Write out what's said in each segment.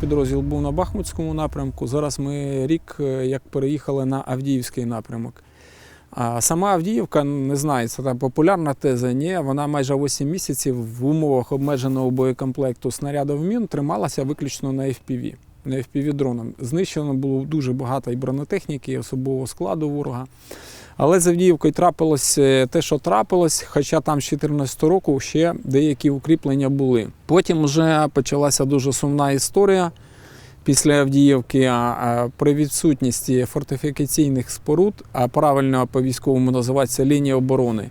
підрозділ був на Бахмутському напрямку. Зараз ми рік е, як переїхали на Авдіївський напрямок. А сама Авдіївка, не знаю, це там популярна теза. Ні, вона майже 8 місяців в умовах обмеженого боєкомплекту снарядів мін трималася виключно на FPV. На FPV дроном. Знищено було дуже багато і бронетехніки, і особового складу ворога. Але з Авдіївкою трапилось е, те, що трапилось, хоча там з 2014 року ще деякі укріплення були. Потім вже почалася дуже сумна історія після Авдіївки при відсутності фортифікаційних споруд, а правильно по-військовому називається лінія оборони.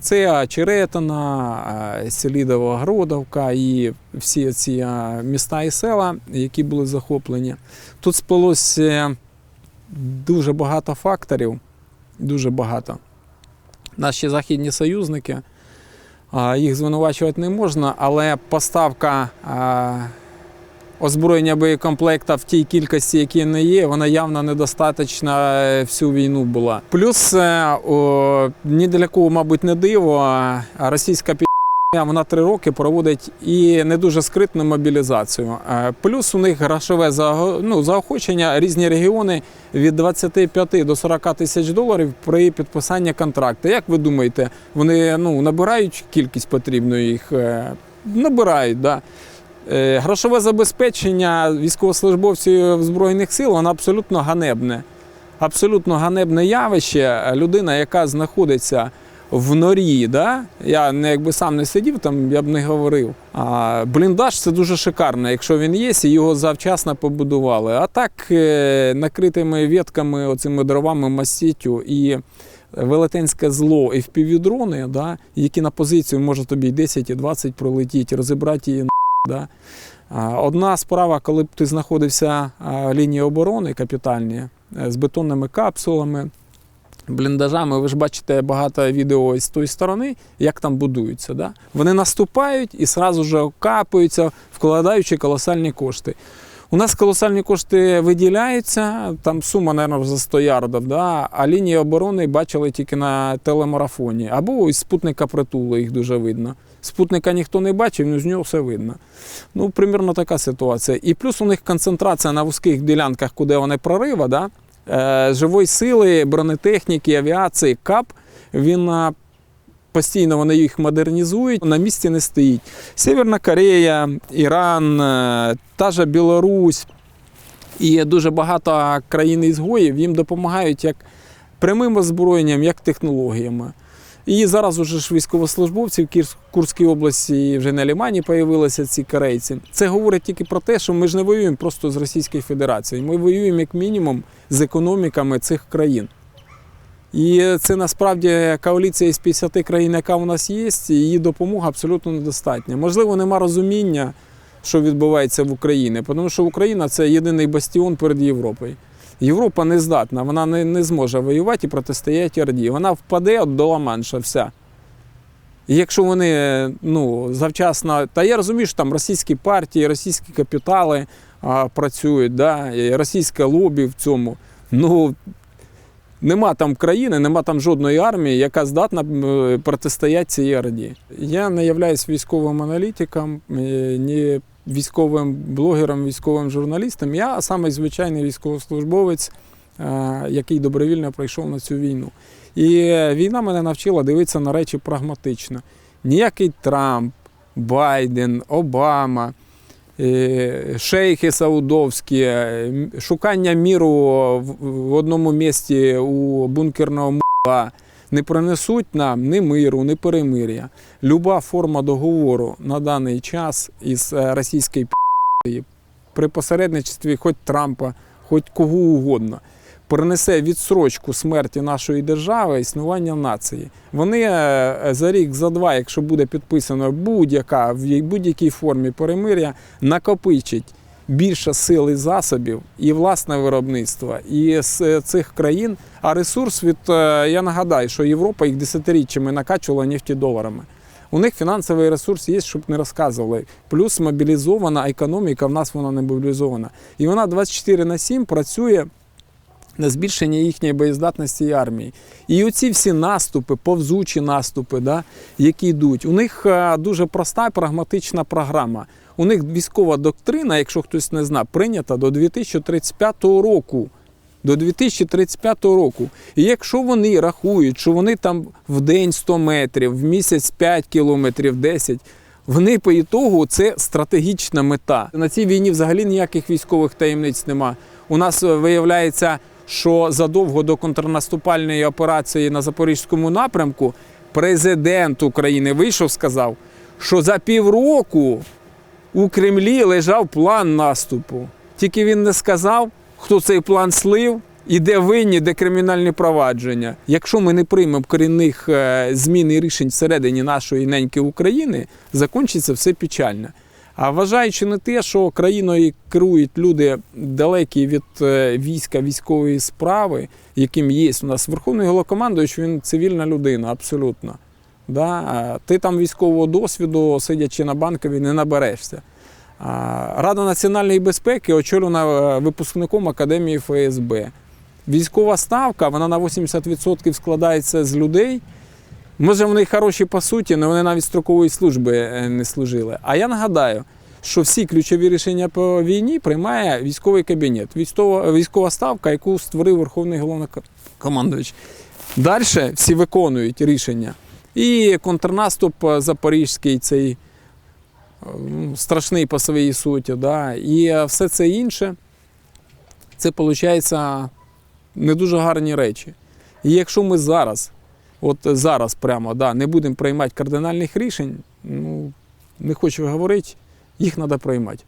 Це Черетина, Селідова, Гродовка і всі ці міста і села, які були захоплені. Тут сплелося дуже багато факторів дуже багато. Наші західні союзники, їх звинувачувати не можна, але поставка озброєння боєкомплекта в тій кількості, які не є, вона явно недостаточна е, всю війну була. Плюс е, ні для кого, мабуть, не диво, російська вона три роки проводить і не дуже скритну мобілізацію. Е, Плюс у них грошове ну, заохочення різні регіони від 25 до 40 тисяч доларів при підписанні контракту. Як ви думаєте, вони ну, набирають кількість потрібну їх? Е, Набирають, да. Е, Грошове забезпечення військовослужбовців Збройних сил воно абсолютно ганебне. Абсолютно ганебне явище. Людина, яка знаходиться в норі, да? я не, якби сам не сидів там, я б не говорив. А бліндаж це дуже шикарно, якщо він є, і його завчасно побудували. А так е, накритими ветками, оцими дровами масітю і велетенське зло FPV-дрони, да, які на позицію може тобі 10 і 20 пролетіти, розібрати її. Да. Одна справа, коли б ти знаходився лінії оборони капітальні е, з бетонними капсулами, бліндажами, ви ж бачите багато відео з тої сторони, як там будуються. Да? Вони наступають і одразу ж окапуються, вкладаючи колосальні кошти. У нас колосальні кошти виділяються, там сума, мабуть, за 100 ярдів, да? а лінії оборони бачили тільки на телемарафоні. Або із спутника притули їх дуже видно. Спутника ніхто не бачив, ну з нього все видно. Ну, примірно така ситуація. І плюс у них концентрація на вузьких ділянках, куди вони прорива, да? Е, живої сили, бронетехніки, авіації, КАП, він постійно вони їх модернізують, на місці не стоїть. Северна Корея, Іран, е, та же Білорусь і дуже багато країн-ізгоїв їм допомагають як прямим озброєнням, як технологіями. І зараз уже ж військовослужбовці в Курській області вже на Лімані появилися ці корейці. Це говорить тільки про те, що ми ж не воюємо просто з Російською Федерацією. Ми воюємо як мінімум з економіками цих країн. І це насправді коаліція з 50 країн, яка у нас є, і її допомога абсолютно недостатня. Можливо, нема розуміння, що відбувається в Україні, тому що Україна це єдиний бастіон перед Європою. Європа не здатна, вона не, не зможе воювати і протистояти Орді. Вона впаде до Ла-Манша, вся. І якщо вони ну, завчасно. Та я розумію, що там російські партії, російські капітали а, працюють, да, і російське лобі в цьому. Ну, нема там країни, нема там жодної армії, яка здатна протистояти цій орді. Я не являюсь військовим аналітиком, ні військовим блогером, військовим журналістом. Я саме звичайний військовослужбовець, е, який добровільно прийшов на цю війну. І війна мене навчила дивитися на речі прагматично. Ніякий Трамп, Байден, Обама, е, шейхи саудовські, е, шукання міру в- одному місці у бункерного м**а не принесуть нам ні миру, ні перемир'я. Люба форма договору на даний час із е, російською п***ю при посередництві хоч Трампа, хоч кого угодно, принесе відсрочку смерті нашої держави, існування нації. Вони е, за рік, за два, якщо буде підписано будь-яка в будь-якій формі перемир'я, накопичить більше сил і засобів і власне виробництво і з е, цих країн. А ресурс від е, я нагадаю, що Європа їх десятиріччями накачувала нефтедоларами. У них фінансовий ресурс є, щоб не розказували. Плюс мобілізована економіка, в нас вона не мобілізована. І вона 24 на 7 працює на збільшення їхньої боєздатності армії. І оці всі наступи, повзучі наступи, да, які йдуть, у них е, дуже проста і прагматична програма. У них військова доктрина, якщо хтось не знає, прийнята до 2035 року. До 2035 року. І якщо вони рахують, що вони там в день 100 метрів, в місяць 5 кілометрів, 10, вони по ітогу це стратегічна мета. На цій війні взагалі ніяких військових таємниць нема. У нас е, виявляється, що задовго до контрнаступальної операції на Запорізькому напрямку президент України вийшов, сказав, що за півроку у Кремлі лежав план наступу. Тільки він не сказав, хто цей план слив і де винні, де кримінальні провадження. Якщо ми не приймемо корінних е, змін і рішень всередині нашої неньки України, закінчиться все печально. А вважаючи на те, що країною керують люди далекі від е, війська військової справи, яким є у нас Верховний Голокомандуючий, він цивільна людина, абсолютно. Да? Ти там військового досвіду, сидячи на банковій, не наберешся. Рада національної безпеки очолена е, випускником Академії ФСБ. Військова ставка вона на 80% складається з людей. Може, вони хороші по суті, але вони навіть строкової служби е, не служили. А я нагадаю, що всі ключові рішення по війні приймає військовий кабінет, військова, ставка, яку створив Верховний головнокомандуючий. Далі всі виконують рішення. І контрнаступ е, запорізький, цей е, ну, страшний по своїй суті. Да? І все це інше, це виходить не дуже гарні речі. І якщо ми зараз, от зараз прямо да, не будемо приймати кардинальних рішень, ну не хочу говорити, їх треба приймати.